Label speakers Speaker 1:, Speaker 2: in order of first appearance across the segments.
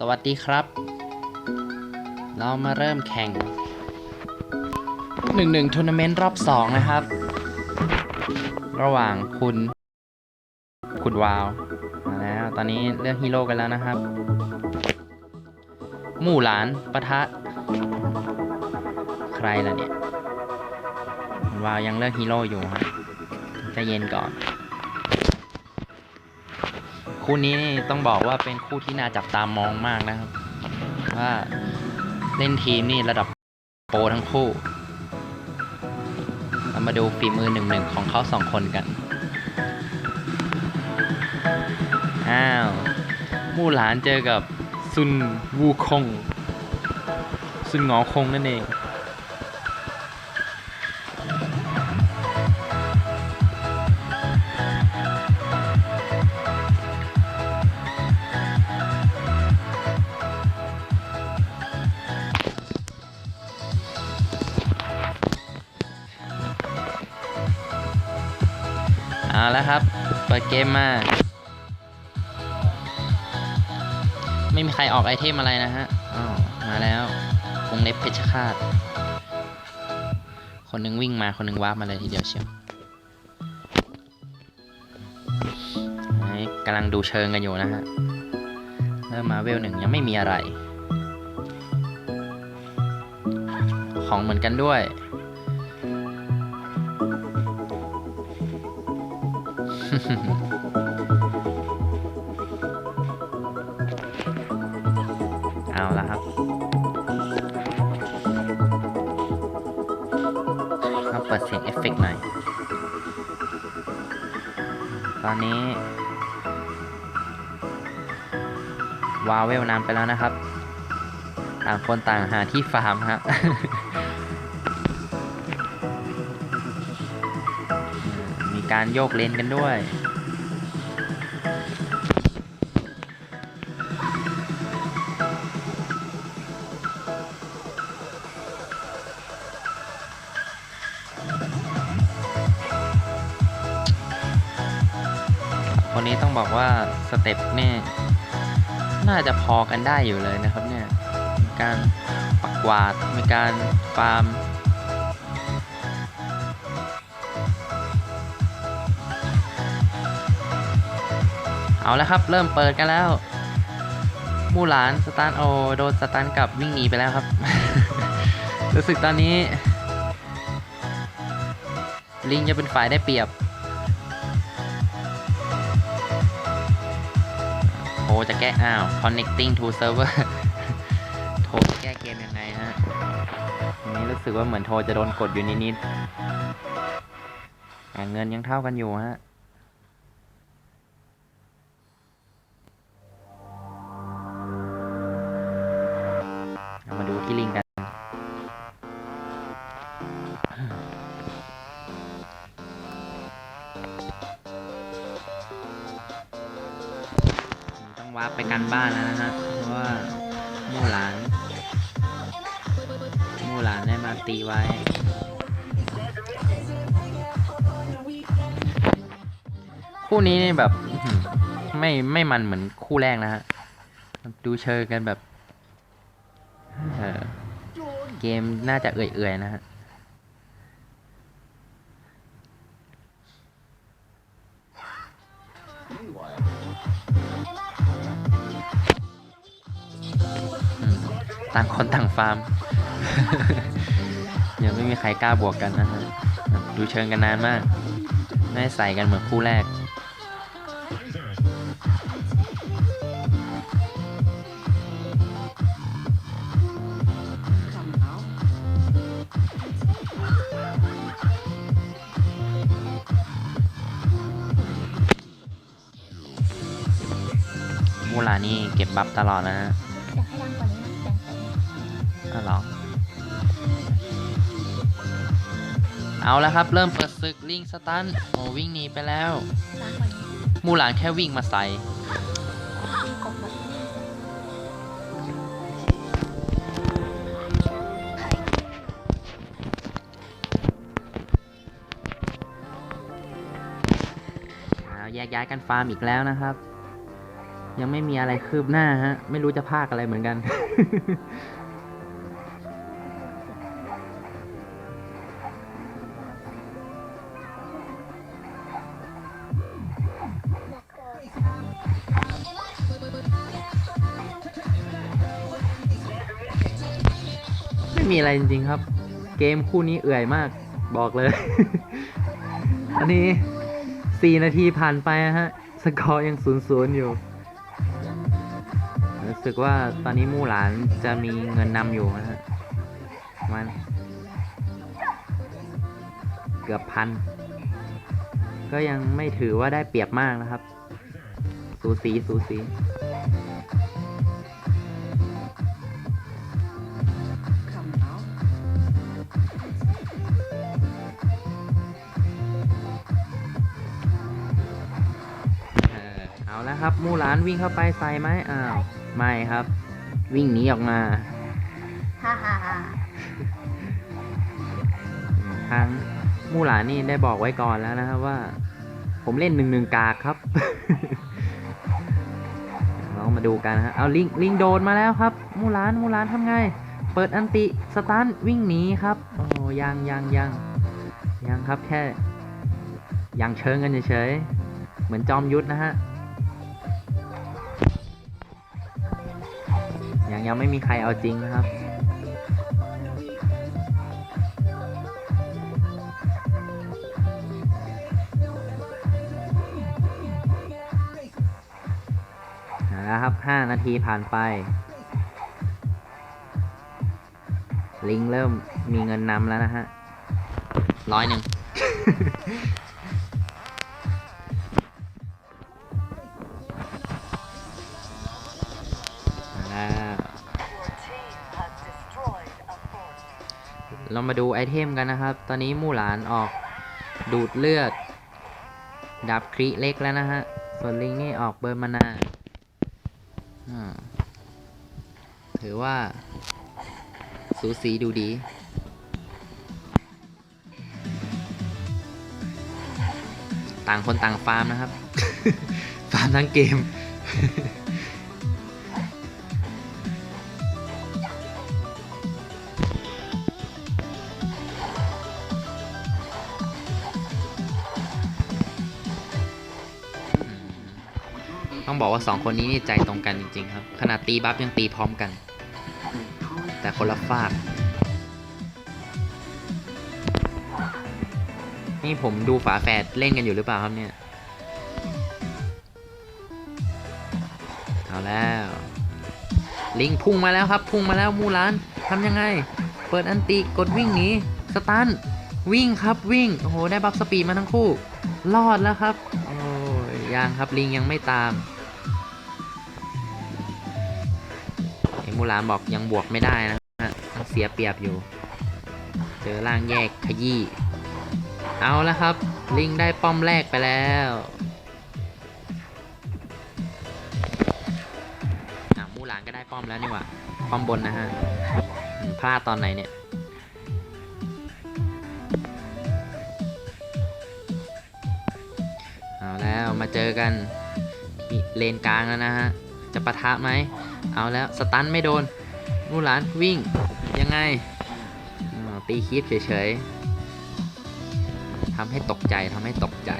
Speaker 1: สวัสดีครับ เรามาเริ่มแข่งหนึ่งหนึ่งทัวร์นาเมนต์รอบสองนะครับ ระหว่างคุณ คุณวาวมาแล้วตอนนี้เลือกฮีโร่กันแล้วนะครับ หมู่หลานปะทะ ใครล่ะเนี่ย วาวยังเลือกฮีโร่อยู่ฮะใจเย็นก่อน คู่นี้นี่ต้องบอกว่าเป็นคู่ที่น่าจับตามองมากนะครับ ว่าเล่นทีมนี่ระดับโปรทั้งคู่เรามาดูฝีมือหนึ่งหนึ่งของเขาสองคนกัน อ้าวมู่หลานเจอกับซุนวูคงซุนงอคงนั่นเอง เอาแล้วครับ เปิดเกมมา ไม่มีใครออกไอเทมอะไรนะฮะอ๋อมาแล้ววงเล็บเพชรฆาต คนหนึงวิ่งมาคนหนึงวาร์ปมาเลยทีเดียวเชียวกำลังดูเชิงกันอยู่นะฮะ เริ่มมาเวลหนึ่งยังไม่มีอะไร ของเหมือนกันด้วย เอาละครับเราเปิดเสียงเอฟเฟกต์หน่อย ตอนนี้ วาวเวลนำไปแล้วนะครับ ต่างคนต่างหาที่ฟาร์มฮะ การโยกเลนกันด้วยคนนี้ต้องบอกว่าสเต็ปเนี่ยน่าจะพอกันได้อยู่เลยนะครับเนี่ย การปักกวาด มีการฟาร์ม เอาแล้วครับ เริ่มเปิดกันแล้ว มู่หลานสตาร์โอโดนสตันกับวิ่งหนีไปแล้วครับ รู้สึกตอนนี้ ลิงจะเป็นฝ่ายได้เปรียบโทรจะแก้อ้าว connecting to server โทรจะแก้เกมยังไงฮะอันนี้รู้สึกว่าเหมือนโทรจะโดนกดอยู่นิดๆเงินยังเท่ากันอยู่ฮะ วาร์ปไปกันบ้านแล้วนะฮะเพราะว่ามู่หลาน มู่หลานได้มาตีไว้คู่นี้นี่แบบไม่ไม่มันเหมือนคู่แรกนะฮะ ดูเชิงกันแบบเเกมน่าจะเอื่อยๆนะฮะ ต่างคนต่างฟาร์ม ยังไม่มีใครกล้าบวกกันนะฮะ ดูเชิงกันนานมาก ไม่ใส่กันเหมือนคู่แรก มูลานี่เก็บบัฟตลอดนะฮะ เอาแล้วครับ เริ่มเปิดศึกลิงสตันโอ้วิ่งหนีไปแล้ว มูหลานแค่วิ่งมาใส่
Speaker 2: แบบ
Speaker 1: เอาแยกย้ายกันฟาร์มอีกแล้วนะครับ ยังไม่มีอะไรคืบหน้าฮะ ไม่รู้จะพากอะไรเหมือนกัน ม่มีอะไรจริงๆครับ เกมคู่นี้เอื่อยมากบอกเลย อันนี้สี่นาทีผ่านไปนะฮะ สกอร์ยังศูนย์ศูนย์อยู่ รู้สึกว่าตอนนี้มู่หลานจะมีเงินนำอยู่นะฮะมันเกือบพัน ก็ยังไม่ถือว่าได้เปรียบมากนะครับ สูสีสูสี ครับ มู่หลานวิ่งเข้าไปใส่ไหมอ้าวไม่ครับ วิ่งหนีออกมา
Speaker 2: ฮ่าฮ่าฮ่า
Speaker 1: ทางมู่หลานนี่ได้บอกไว้ก่อนแล้วนะครับว่า ผมเล่นหนึ่งหนึ่งกากครับลองมาดูกันนะฮะเอาลิงลิงโดนมาแล้วครับ มู่หลานมู่หลานทำไง เปิดอันติสตันวิ่งหนีครับโอ้ยังยังยังยังครับแค่ยังเชิงกันเฉยๆเหมือนจอมยุทธนะฮะ ยังยังไม่มีใครเอาจริงนะครับเอาละครับ 5 นาทีผ่านไป ลิงเริ่มมีเงินนำแล้วนะฮะร้อยหนึ่ง เรามาดูไอเทมกันนะครับ ตอนนี้มู่หลานออกดูดเลือด ดับคริเล็กแล้วนะฮะ ส่วนลิงนี่ออกเบอร์มานาอ่าถือว่า สูสีดูดีต่างคนต่างฟาร์มนะครับ ฟาร์มทั้งเกม ต้องบอกว่าสองคนนี้นี่ใจตรงกันจริง ๆ ครับ ขนาดตีบัฟยังตีพร้อมกัน แต่คนละฝาก นี่ผมดูฝาแฝดเล่นกันอยู่หรือเปล่าครับเนี่ย เอาแล้ว ลิงพุ่งมาแล้วครับ พุ่งมาแล้วมูลานทำยังไง เปิดอันติกดวิ่งหนีสตันวิ่งครับวิ่ง โอ้โห ได้บัฟสปีดมาทั้งคู่ รอดแล้วครับ โอ้ยยังครับลิงยังไม่ตาม มูหลานบอกยังบวกไม่ได้นะฮะเสียเปรียบอยู่ เจอร่างแยกขยี้เอาแล้วครับ ลิงได้ป้อมแรกไปแล้วมูหลานก็ได้ป้อมแล้วนี่หว่าป้อมบนนะฮะพลาดตอนไหนเนี่ยเอาแล้วมาเจอกันเลนกลางแล้วนะฮะ จะปะทะไหม เอาแล้วสตันไม่โดนมูหลานวิ่งยังไงตีคีบเฉยๆทำให้ตกใจทำให้ตกใจ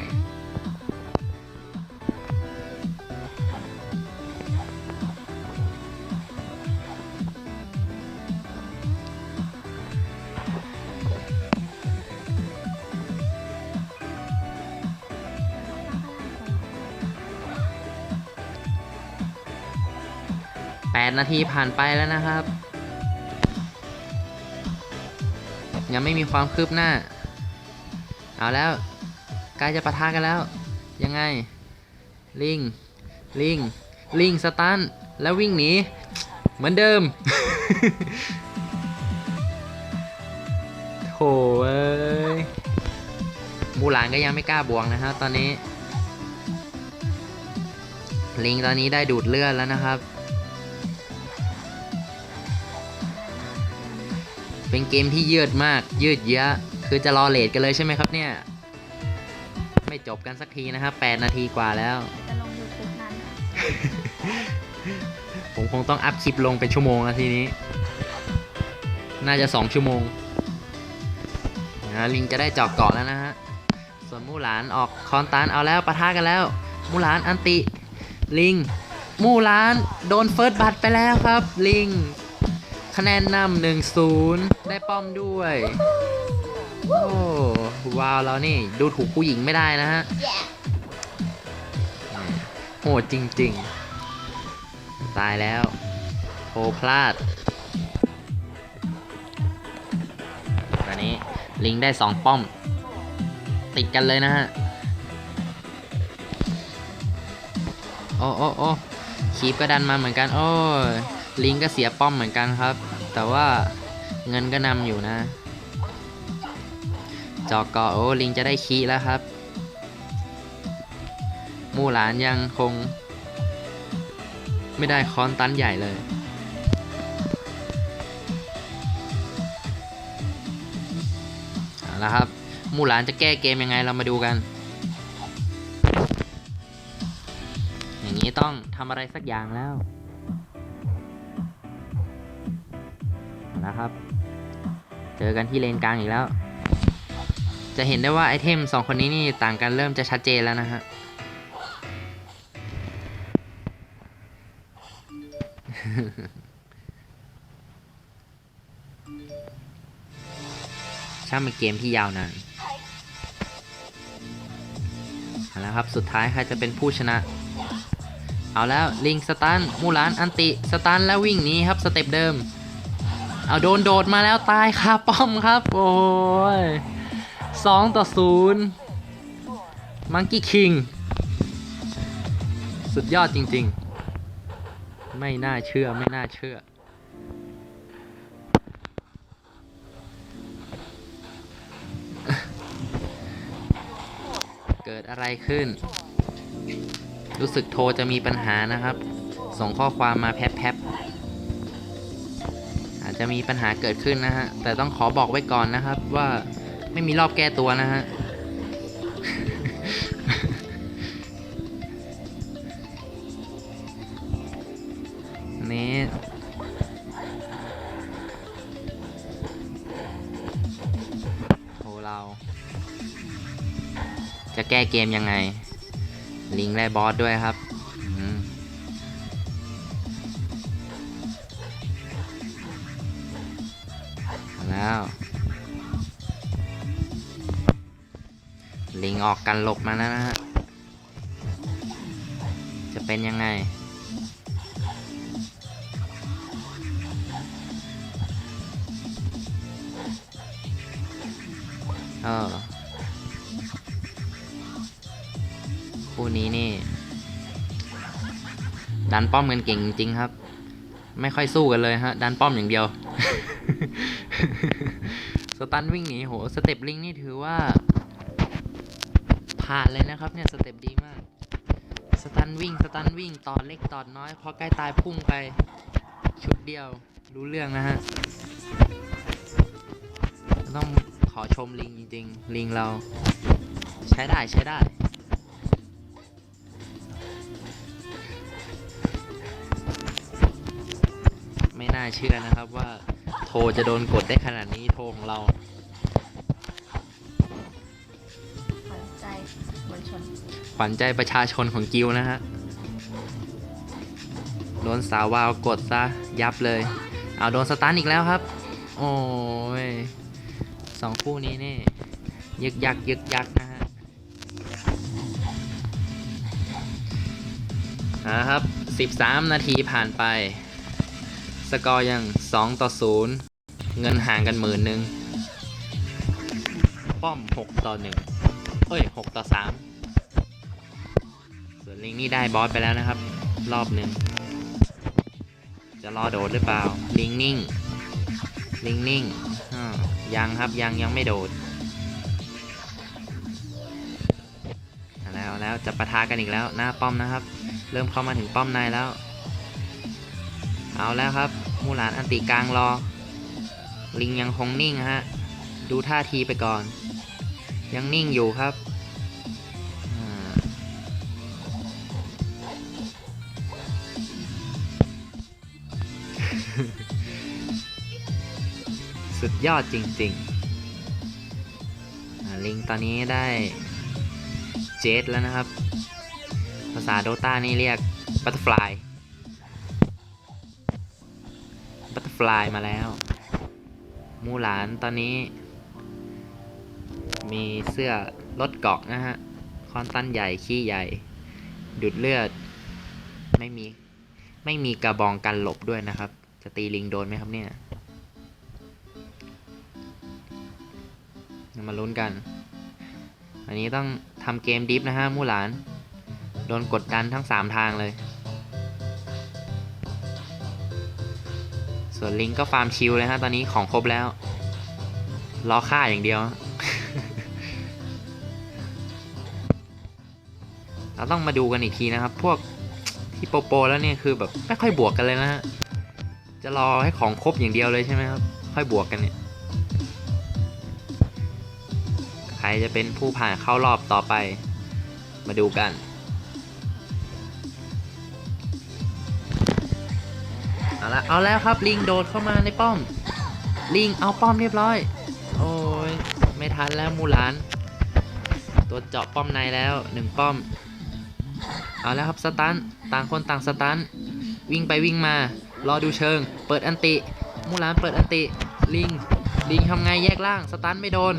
Speaker 1: 8 นาทีผ่านไปแล้วนะครับ ยังไม่มีความคืบหน้า เอาแล้วใกล้จะปะทะกันแล้ว ยังไง ลิง ลิง ลิงสตันแล้ววิ่งหนี เหมือนเดิมโถเอ้ยมูหลานก็ยังไม่กล้าบวกนะครับตอนนี้ ลิงตอนนี้ได้ดูดเลือดแล้วนะครับ เป็นเกมที่ยืดมาก ยืดเยอะ คือจะรอเลทกันเลยใช่ไหมครับเนี่ย ไม่จบกันสักทีนะครับ 8 นาทีกว่าแล้ว
Speaker 2: จะลงยูทูบนั้น
Speaker 1: ผมคงต้องอัพคลิปลงเป็นชั่วโมงแล้วทีนี้ น่าจะสองชั่วโมงนะลิงจะได้จอกเกาะแล้วนะฮะ ส่วนมูหลานออกคอนตันเอาแล้วปะทะกันแล้ว มูหลานอันติ ลิง มูหลานโดนเฟิร์สบัตไปแล้วครับ ลิง คะแนนนำหนึ่งศูนย์ได้ป้อมด้วย โอ้ว้าวแล้วนี่ดูถูกผู้หญิงไม่ได้นะฮะโหดจริง ๆ ตายแล้วโหพลาดตอนนี้ลิงได้สองป้อม ติดกันเลยนะฮะโอ้โอ้โอ้คีบก็ดันมาเหมือนกัน โอ้ย ลิงก็เสียป้อมเหมือนกันครับ แต่ว่าเงินก็นำอยู่นะ จอกเกาะโอ้ลิงจะได้คีแล้วครับ มูหลานยังคง ไม่ได้คอนตันใหญ่เลย เอาละครับ มูหลานจะแก้เกมยังไงเรามาดูกัน อย่างนี้ต้องทำอะไรสักอย่างแล้ว ครับ เจอกันที่เลนกลางอีกแล้ว จะเห็นได้ว่าไอเทมสองคนนี้นี่ต่างกันเริ่มจะชัดเจนแล้วนะฮะ ช่างเป็นเกมที่ยาวนานเอาละครับ สุดท้ายใครจะเป็นผู้ชนะ เอาแล้วลิงสตันมูลานอันติ สตันแล้ววิ่งหนี้ครับ สเต็ปเดิม เอาโดนโดดมาแล้วตายคาป้อมครับ โอ้ยสองต่อศูนย์มังกี้คิง สุดยอดจริงๆ ไม่น่าเชื่อไม่น่าเชื่อ เกิดอะไรขึ้น รู้สึกโทรจะมีปัญหานะครับ ส่งข้อความมาแพ๊บๆ จะมีปัญหาเกิดขึ้นนะฮะ แต่ต้องขอบอกไว้ก่อนนะครับ ว่าไม่มีรอบแก้ตัวนะฮะ นี่โหเรา จะแก้เกมยังไง ลิงและบอสด้วยครับ แล้ว ลิงออกกันหลบมาแล้วนะฮะ จะเป็นยังไง เออคู่นี้นี่ ดันป้อมกันเก่งจริงครับ ไม่ค่อยสู้กันเลยฮะ ดันป้อมอย่างเดียว สตันวิ่งหนีโหสเต็ปลิงนี่ถือว่า ผ่านเลยนะครับเนี่ยสเต็ปดีมาก สตันวิ่งสตันวิ่งตอนเล็กตอนน้อยพอใกล้ตายพุ่งไป ชุดเดียวรู้เรื่องนะฮะ ต้องขอชมลิงจริงๆ ลิงเรา ใช้ได้ใช้ได้ไม่น่าเชื่อนะครับว่า รจะโดนกดได้ขนาดนี้โทรของเรา
Speaker 2: ขวัญใจมวลชน
Speaker 1: ขวัญใจประชาชนของกิวนะฮะโดนสาววาวกดซะยับเลยเอาโดนสตันอีกแล้วครับ โอ้ยสองคู่นี้นี่ยึกยักยึกยักนะฮะอ่าครับ 13 นาทีผ่านไป สกอร์ยัง 2 ต่อ 0 เงินห่างกันหมื่นหนึ่งป้อม 6 ต่อ 1 เอ้ย 6 ต่อ 3 ส่วนลิงนี่ได้บอสไปแล้วนะครับ รอบหนึ่ง จะรอโดดหรือเปล่า ลิงนิ่ง ลิงนิ่ง ยังครับยังยังไม่โดดเอาแล้วเอาแล้วจะปะทะกันอีกแล้วหน้าป้อมนะครับ เริ่มเข้ามาถึงป้อมในแล้ว เอาแล้วครับ มูหลานอันติกลางรอ ลิงยังคงนิ่งฮะ ดูท่าทีไปก่อน ยังนิ่งอยู่ครับ สุดยอดจริงๆ ลิงตอนนี้ได้เจดแล้วนะครับ ภาษาโดตานี่เรียกบัตเตอร์ฟลาย ฟลายมาแล้ว มูหลานตอนนี้ มีเสื้อลดเกาะนะฮะ คอนตันใหญ่ ขี้ใหญ่ดูดเลือด ไม่มี ไม่มีกระบองกันหลบด้วยนะครับ จะตีลิงโดนไหมครับเนี่ย มาลุ้นกัน อันนี้ต้องทำเกมดิฟนะฮะ มูหลาน โดนกดดันทั้ง 3 ทางเลย ส่วนลิงก็ฟาร์มชิลเลยฮะตอนนี้ของครบแล้ว รอฆ่าอย่างเดียว เราต้องมาดูกันอีกทีนะครับ พวกที่โปโปแล้วเนี่ยคือแบบไม่ค่อยบวกกันเลยนะฮะ จะรอให้ของครบอย่างเดียวเลยใช่ไหมครับ ค่อยบวกกันเนี่ย ใครจะเป็นผู้ผ่านเข้ารอบต่อไป มาดูกัน เอาละเอาแล้วครับลิงโดดเข้ามาในป้อม ลิงเอาป้อมเรียบร้อย โอ้ยไม่ทันแล้วมูหลาน ตัวเจาะป้อมในแล้วหนึ่งป้อม เอาแล้วครับสตันต่างคนต่างสตันวิ่งไปวิ่งมารอดูเชิง เปิดอันติ มูหลานเปิดอันติลิงลิงทำไงแยกล่างสตันไม่โดน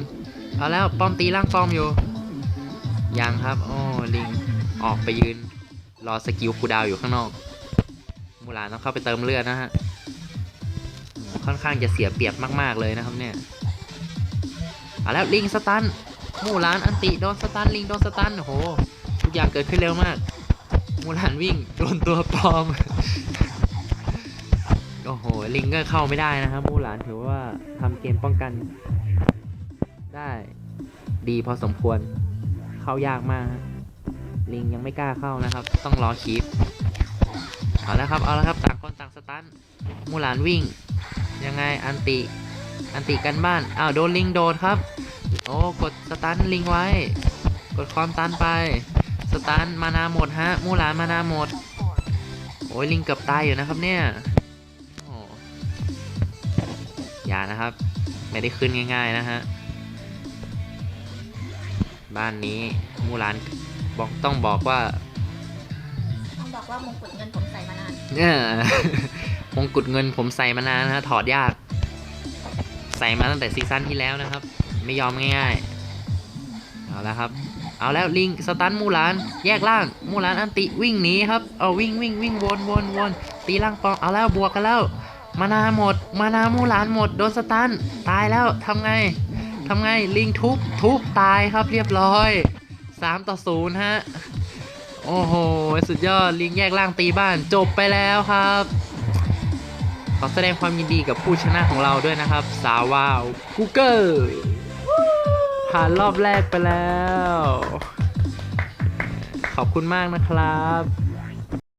Speaker 1: เอาแล้วป้อมตีล่างป้อมอยู่ ยังครับ โอ้ลิงออกไปยืน รอสกิลคูดาวอยู่ข้างนอก มูลานต้องเข้าไปเติมเลือดนะฮะ ค่อนข้างจะเสียเปรียบมาก ๆ เลยนะครับเนี่ยเอาแล้วลิงสตันมูลานอันติโดนสตันลิงโดนสตันโอ้โหทุกอย่างเกิดขึ้นเร็วมาก มูลานวิ่งโดนตัวปลอมโอ้โหลิงก็เข้าไม่ได้นะครับมูลานถือว่าทำเกมป้องกัน ได้ดีพอสมควรเข้ายากมาก ลิงยังไม่กล้าเข้านะครับ ต้องรอคีป เอาแล้วครับ เอาแล้วครับต่างคนต่างสตันมูหลานวิ่ง ยังไงอันติ อันติกันบ้าน อ้าวโดนลิงโดนครับ โอ้กดสตันลิงไว้ กดความตันไป สตันมานาหมดฮะมูหลานมานาหมด โอ้ยลิงเกือบตายอยู่นะครับเนี่ยโอ้อย่านะครับ ไม่ได้ขึ้นง่ายๆนะฮะ บ้านนี้มูหลานบอกต้องบอกว่า
Speaker 2: ต้องบอกว่ามงกุฎเงินผมใส่มา นาน
Speaker 1: เออมงกุฎเงินผมใส่มานานนะฮะถอดยาก ใส่มาตั้งแต่ซีซั่นที่แล้วนะครับ ไม่ยอมง่ายๆ เอาแล้วครับ เอาแล้วลิงสตันมูหลาน แยกล่าง มูหลานอันติวิ่งหนีครับ เอาวิ่งวิ่งวิ่งวนวนวนตีล่างปอง เอาแล้วบวกกันแล้วมานาหมด มานามูหลานหมด โดนสตัน ตายแล้วทำไงทำไง ลิงทุบ ทุบ ตายครับเรียบร้อย 3 ต่อ 0 ฮะ โอ้โห สุดยอด ลิงแยกล่างตีบ้านจบไปแล้วครับ ขอแสดงความยินดีกับผู้ชนะของเราด้วยนะครับ สาววาวกูเกอร์ผ่านรอบแรกไปแล้ว ขอบคุณมากนะครับ